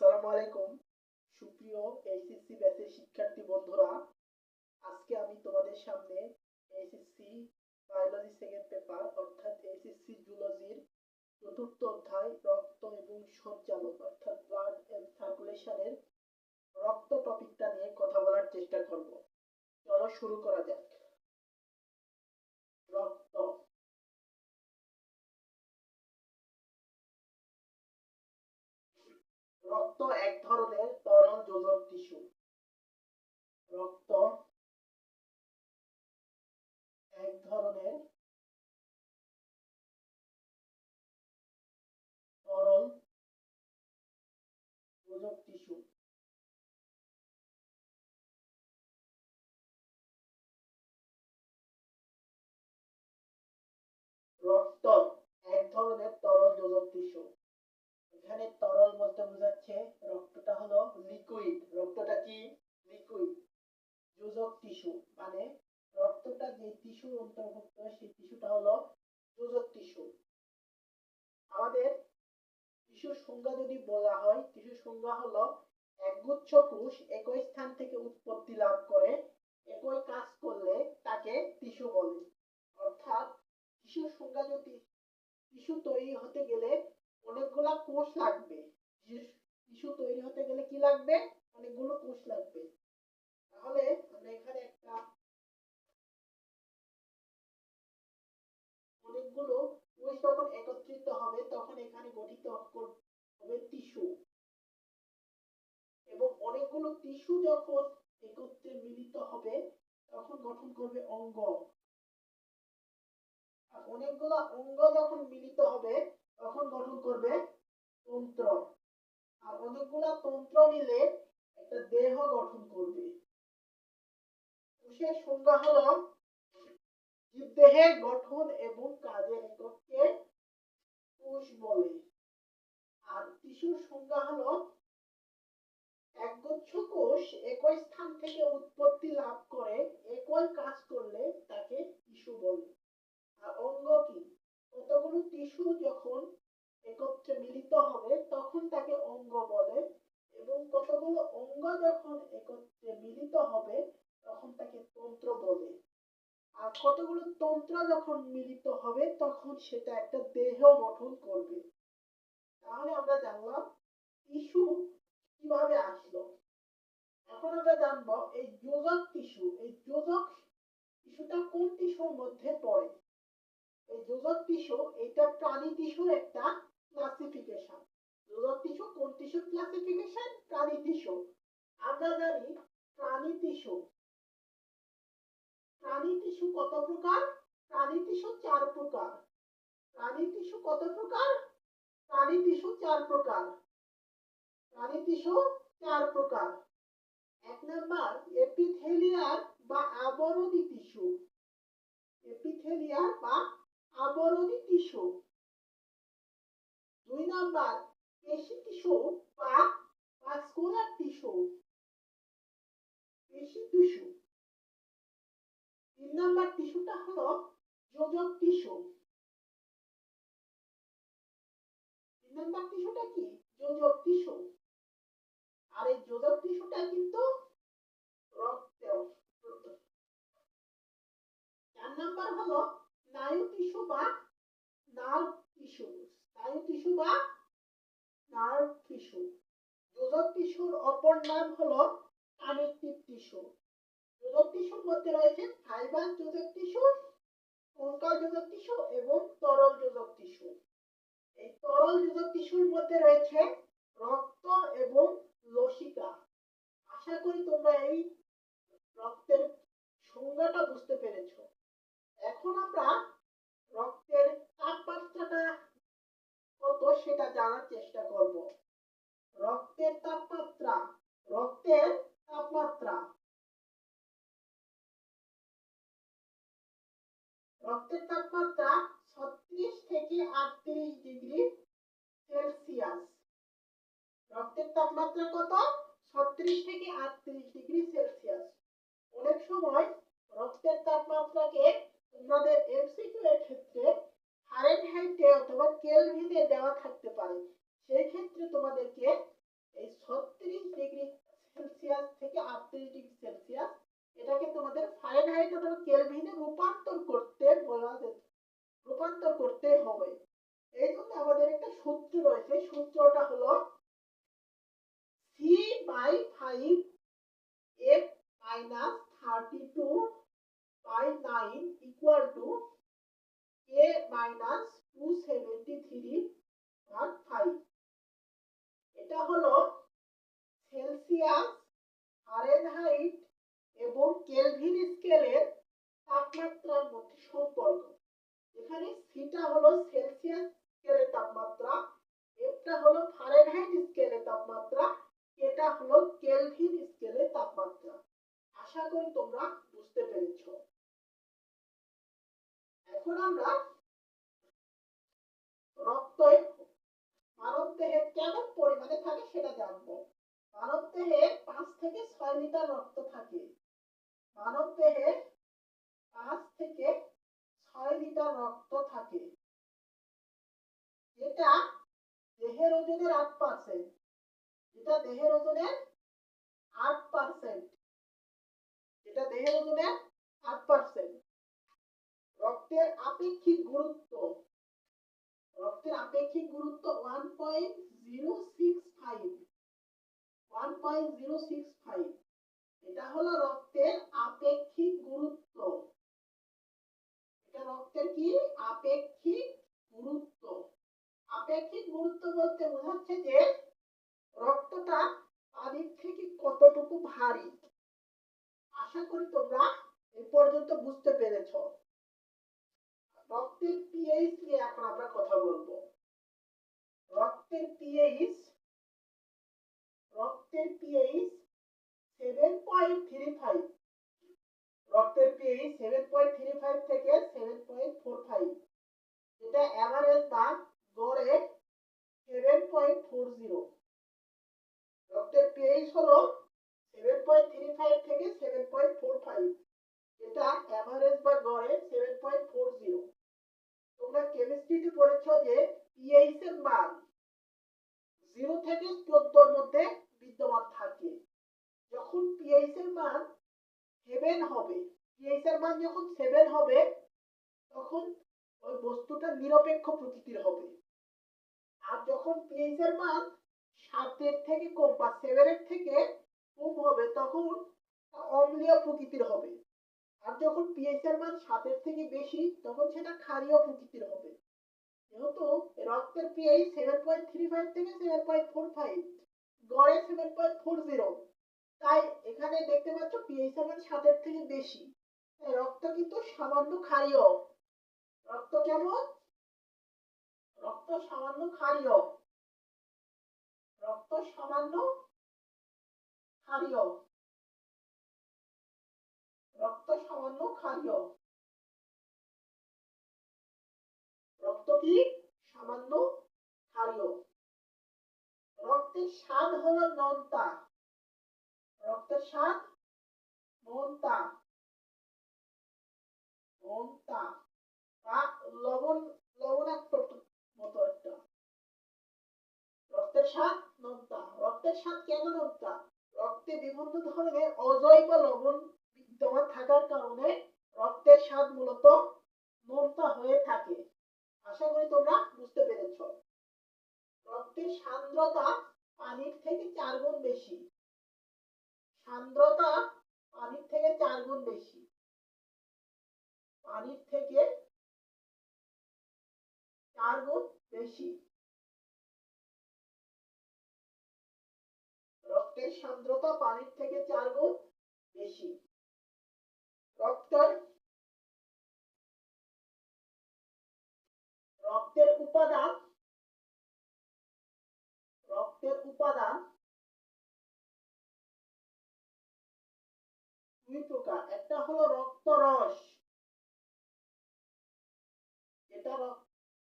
আসসালামু আলাইকুম। সুপ্রিয় এইচএসসি ব্যাচের শিক্ষার্থী বন্ধুরা, আজকে আমি তোমাদের সামনে এইচএসসি বায়োলজি সেকেন্ড পেপার, অর্থাৎ এইচএসসি জুলজির চতুর্থ অধ্যায়, রক্ত এবং সঞ্চালন অর্থাৎ ব্লাড এন্ড সার্কুলেশনের রক্ত টপিকটা নিয়ে কথা বলার চেষ্টা করব। চলো শুরু করা যাক। রক্ত এক ধরনের তরল যোজক টিস্যু। রক্ত এক ধরনের তরল যোজক টিস্যু। রক্ত এক ধরনের তরল যোজক টিস্যু। এখানে তরল বলতে বোঝাচ্ছে রক্তটা হলো লিকুইড রক্তটা কি? লিকুইড যোজক টিস্যু মানে রক্তটা যে টিস্যুর অন্তর্ভুক্ত, সেই টিস্যুটা হলো যোজক টিস্যু আমাদের টিস্যুর সংজ্ঞা যদি বলা হয় টিস্যুর সংজ্ঞা হলো একগুচ্ছ কোষ একই স্থান থেকে উৎপত্তি লাভ করে, একই কাজ করলে তাকে টিস্যু বলে। অর্থাৎ টিস্যুর সংজ্ঞা যদি টিস্যু তৈরি হতে গেলে অনেকগুলা কোষ লাগবে। টিস্যু তৈরি হতে গেলে কি লাগবে? অনেকগুলো কোষ লাগবে। তাহলে আমরা এখানে একটা অনেকগুলো কোষ যখন একত্রিত হবে, তখন এখানে গঠিত হবে টিস্যু। এবং অনেকগুলো টিস্যু যখন একত্রে মিলিত হবে, তখন গঠন করবে অঙ্গ। আর অনেকগুলো অঙ্গ যখন মিলিত হবে তখন গঠন করবে তন্ত্র। আর অনেকগুলা তন্ত্র মিলে একটা দেহ গঠন করবে। কোষের সংজ্ঞা হলো জীবদেহের গঠন এবং কাজের এককে কোষ বলে। আর টিস্যুর সংজ্ঞা হলো, একগুচ্ছ কোষ একই স্থান থেকে উৎপত্তি লাভ করে, একই কাজ করলে তাকে টিস্যু বলে। আর অঙ্গ কি? কতগুলো টিস্যু যখন একত্রে মিলিত হবে, তখন তাকে অঙ্গ বলে এবং কতগুলো অঙ্গ যখন একত্রে মিলিত হবে, তখন তাকে তন্ত্র বলে। আর কতগুলো তন্ত্র যখন মিলিত হবে, তখন সেটা একটা দেহ গঠন করবে। তাহলে আমরা জানলাম টিস্যু কীভাবে আসলো। এখন আমরা জানব এই যোজক টিস্যু, এই যোজক টিস্যুটা কোন টিস্যুর মধ্যে পড়ে? এই যোজক টিস্যু এটা প্রাণী টিস্যুর একটা ক্লাসিফিকেশন যোজক টিস্যু কোন টিস্যুর ক্লাসিফিকেশন প্রাণী টিস্যু। আমরা জানি প্রাণী টিস্যু। প্রাণী টিস্যু কত প্রকার? প্রাণী টিস্যু চার প্রকার। প্রাণী টিস্যু কত প্রকার? প্রাণী টিস্যু চার প্রকার। প্রাণী টিস্যু চার প্রকার। এক নাম্বার এপিথেলিয়ার বা আবরণী টিস্যু। এপিথেলিয়ার বা আবরণী টিস্যু দুই নাম্বার পেশি টিস্যু বা ভাস্কুলার টিস্যু পেশি টিস্যু তিন নাম্বার টিস্যুটা হলো যোজক টিস্যু তিন নাম্বার টিস্যুটা কি? যোজক টিস্যু আর এই যোজক টিস্যুটা কিন্তু রক্ত চার নাম্বার হলো স্নায়ু টিস্যু বা নার্ভ টিস্যু, স্নায়ু টিস্যু বা নার্ভ টিস্যু। যোজক টিস্যুর অপর নাম হলো কানেকটিভ টিস্যু। যোজক টিস্যুর মধ্যে রয়েছে ফাইবার যোজক টিস্যু, কঙ্কাল যোজক টিস্যু এবং তরল যোজক টিস্যু। এই তরল যোজক টিস্যুর মধ্যে রয়েছে রক্ত এবং লসিকা। আশা করি তোমরা এই রক্তের সংজ্ঞাটা বুঝতে পেরেছ। এখন আমরা রক্তের তাপমাত্রাটা কত সেটা জানার চেষ্টা করব। রক্তের তাপমাত্রা রক্তের তাপমাত্রা। রক্তের তাপমাত্রা ছত্রিশ থেকে আটত্রিশ ডিগ্রি সেলসিয়াস। রক্তের তাপমাত্রা কত? ছত্রিশ থেকে আটত্রিশ ডিগ্রি সেলসিয়াস। অনেক সময় রক্তের তাপমাত্রাকে তোমাদের এমসিকিউ এর ক্ষেত্রে ফারেনহাইটে অথবা কেলভিনে দেওয়া থাকতে পারে। সেই ক্ষেত্রে তোমাদেরকে এই ছত্রিশ ডিগ্রি সেলসিয়াস থেকে আটত্রিশ ডিগ্রি সেলসিয়াস এটাকে তোমাদের ফারেনহাইট অথবা কেলভিনে রূপান্তর করতে বলা রূপান্তর করতে হবে। এই জন্য আমাদের একটা সূত্র রয়েছে। সূত্রটা হলো C by A minus two seventy three ভাগ ফাইভ এটা হলো সেলসিয়াস ফারেনহাইট এবং কেলভিন স্কেলের তাপমাত্রার মধ্যে সম্পর্ক। এখানে সিটা হলো সেলসিয়াস স্কেলের তাপমাত্রা এফটা হলো ফারেনহাইট স্কেলের তাপমাত্রা এটা হলো কেলভিন স্কেলের তাপমাত্রা আশা করি তোমরা বুঝতে পেরেছ এখন আমরা রক্ত মানব দেহে কেমন পরিমাণে থাকে সেটা জানব মানব দেহে পাঁচ থেকে ছয় লিটার রক্ত থাকে মানব দেহে পাঁচ থেকে ছয় লিটার রক্ত থাকে যেটা দেহের ওজনের আট পার্সেন্ট যেটা দেহের ওজনের আট পার্সেন্ট যেটা দেহের ওজনের আট পার্সেন্ট রক্তের আপেক্ষিক গুরুত্ব। রক্তের আপেক্ষিক গুরুত্ব one point zero six five one point zero six five এটা হলো রক্তের আপেক্ষিক গুরুত্ব। এটা রক্তের কি? আপেক্ষিক গুরুত্ব। আপেক্ষিক গুরুত্ব বলতে বোঝাচ্ছে যে রক্তটা পানির থেকে কতটুকু ভারী? আশা করি তোমরা এই পর্যন্ত বুঝতে পেরেছ। রক্তের পিএইচ নিয়ে এখন আমরা কথা বলব। রক্তের পিএইচ রক্তের pH seven point three five রক্তের pH seven point three five থেকে সেভেন পয়েন্ট ফোর ফাইভ এটা অ্যাভারেজ মান গড়ে সেভেন পয়েন্ট ফোর জিরো রক্তের পিএইচ হলো সেভেন পয়েন্ট থ্রি ফাইভ থেকে সেভেন পয়েন্ট ফোর ফাইভ এটা অ্যাভারেজ বা গড়ে সেভেন পয়েন্ট ফোর জিরো তোমরা কেমিস্ট্রিতে পড়েছো যে পিএইচ এর মান জিরো থেকে চোদ্দোর মধ্যে বিদ্যমান থাকে। যখন পিএইচ এর মান সেভেন হবে পিএইচ এর মান যখন সেভেন হবে, তখন ওই বস্তুটা নিরপেক্ষ প্রকৃতির হবে। আর যখন পিএইচ এর মান সাতের থেকে কম বা সেভেনের থেকে কম হবে, তখন অম্লীয় প্রকৃতির হবে। আর যখন পিএইচ এর মান সাতের থেকে বেশি, তখন সেটা ক্ষারীয় প্রকৃতির হবে। যেহেতু রক্তের pH seven point three five থেকে সেভেন পয়েন্ট ফোর ফাইভ গড়ে সেভেন পয়েন্ট ফোর জিরো তাই এখানে দেখতে পাচ্ছ পিএইচ এর মান সাতের থেকে বেশি। রক্ত কিন্তু সামান্য ক্ষারীয়। রক্ত কেমন? রক্ত সামান্য ক্ষারীয়। রক্ত সামান্য ক্ষারীয়। রক্ত সামান্য ক্ষারীয়। রক্ত কি? সামান্য ক্ষারীয়। রক্তের স্বাদ হলো নোনতা। রক্তের স্বাদ নোনতা নোনতা বা লবণ লবণাক্ত মতো একটা রক্তের স্বাদ নোনতা রক্তের কেন নোনতা রক্তে বিভিন্ন ধরনের অজৈব লবণ বিদ্যমান থাকার কারণে রক্তের স্বাদ মূলত নোনতা হয়ে থাকে। আশা করি তোমরা বুঝতে পেরেছ। রক্তের সান্দ্রতা পানির থেকে চার গুণ বেশি। সান্দ্রতা পানির থেকে চার গুণ বেশি। পানির থেকে চার গুণ বেশি। রক্তের সান্দ্রতা পানির থেকে চার গুণ বেশি। রক্তের রক্তের উপাদান রক্তের উপাদান দুই প্রকার। একটা হলো রক্তরস, যেটা রক-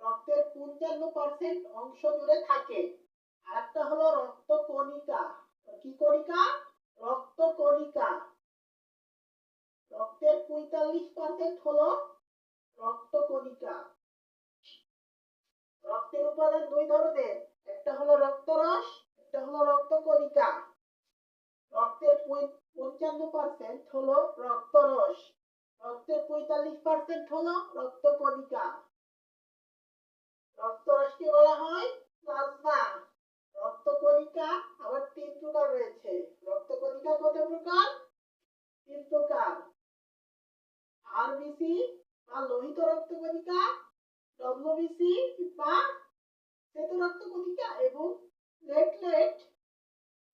রক্তের পঞ্চান্ন পার্সেন্ট অংশ জুড়ে থাকে। আর একটা হলো রক্ত কণিকা কি কণিকা? রক্ত কণিকা। রক্তের পঁয়তাল্লিশ পার্সেন্ট হলো রক্ত কণিকা। রক্তের উপাদান দুই ধরনের, একটা হলো রক্তরস, একটা হলো রক্ত কণিকা। রক্তের পঞ্চান্ন পার্সেন্ট হলো রক্তরস। রক্তের পঁয়তাল্লিশ পার্সেন্ট হলো রক্ত কণিকা। রক্তরসকে বলা হয় প্লাজমা রক্ত কণিকা আবার তিন প্রকার রয়েছে রক্ত কণিকা কত প্রকার তিন প্রকার আরবিসি বা লোহিত রক্ত কণিকা ডব্লিউবিসি বা শ্বেত রক্ত কণিকা এবং প্লেটলেট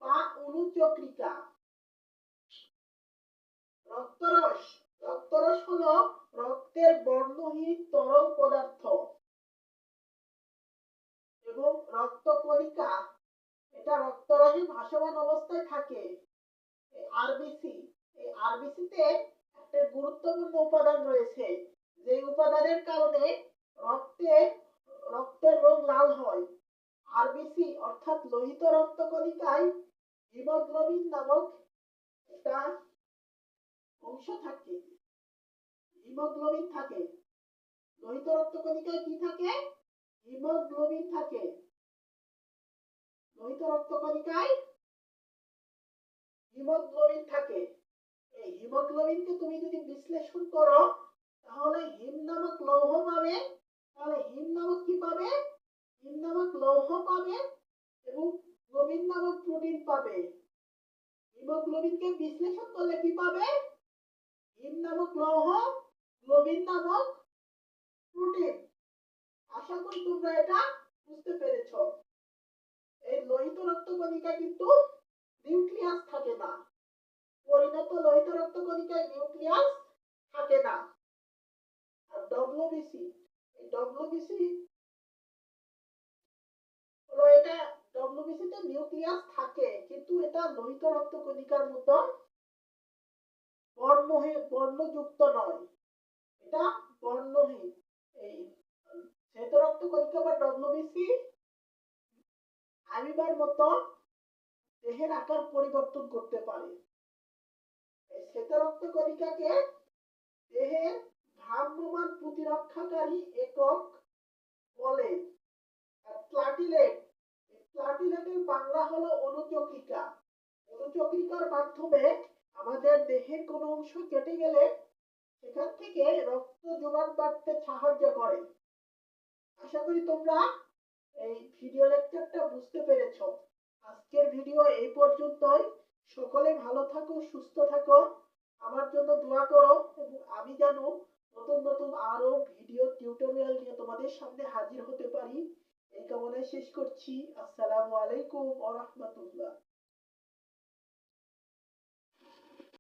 বা অনুচক্রিকা রক্তরস রক্তরস হলো রক্তের বর্ণহীন তরল পদার্থ এবং রক্ত কণিকা এটা রক্তরসে ভাসমান অবস্থায় থাকে। আরবিসি এই আরবিসিতে একটা গুরুত্বপূর্ণ উপাদান রয়েছে। যে উপাদানের কারণে রক্তে, রক্তের রং লাল হয়। আরবিসি অর্থাৎ লোহিত রক্ত কণিকায় হিমোগ্লোবিন নামক একটা অংশ থাকে। হিমোগ্লোবিন থাকে। লোহিত রক্ত কণিকায় কি থাকে? হিমোগ্লোবিন থাকে। লোহিত রক্ত কণিকায় হিমোগ্লোবিন থাকে। এই হিমোগ্লোবিনকে তুমি যদি বিশ্লেষণ করো, তাহলে হিম নামক লৌহ পাবে। তাহলে হিম নামক কি পাবে? হিম নামক লৌহ পাবে এবং গ্লোবিন নামক প্রোটিন পাবে। হিমোগ্লোবিনকে বিশ্লেষণ করলে কি পাবে? হিম নামক লৌহ গ্লোবিন নামক প্রোটিন আশা করি তোমরা এটা বুঝতে পেরেছ। এই লোহিত রক্ত কণিকা কিন্তু নিউক্লিয়াস থাকে না। পরিণত লোহিত রক্ত কণিকায় নিউক্লিয়াস থাকে না। আর ডব্লিউবিসি এই ডব্লিউবিসি হলো এটা ডব্লিউবিসি তে নিউক্লিয়াস থাকে, কিন্তু এটা লোহিত রক্ত কণিকার মতো বর্ণহীন বর্ণযুক্ত নয়। এটা বর্ণহীন। এই কণিকা বা ডব্লিউবিসি আমিবার মতো দেহের আকার পরিবর্তন করতে পারে। কণিকাকে দেহের ভ্রাম্যমান প্রতিরক্ষাকারী একক বলে। প্লাটিলেট প্লাটিলেটের বাংলা হলো অনুচক্রিকা। অনুচক্রিকার মাধ্যমে আমাদের দেহের কোনো অংশ কেটে গেলে সেখান থেকে রক্ত যোগান বাড়তে সাহায্য করে। আশা করি তোমরা এই ভিডিও লেকচারটা বুঝতে পেরেছ। আজকের ভিডিও এই পর্যন্তই। সকলে ভালো থাকো, সুস্থ থাকো। আমার জন্য দোয়া করো এবং আমি যেন নতুন নতুন আরও ভিডিও টিউটোরিয়াল নিয়ে তোমাদের সামনে হাজির হতে পারি। এই কামনায় শেষ করছি। আসসালামু আলাইকুম ওয়া রাহমাতুল্লাহ।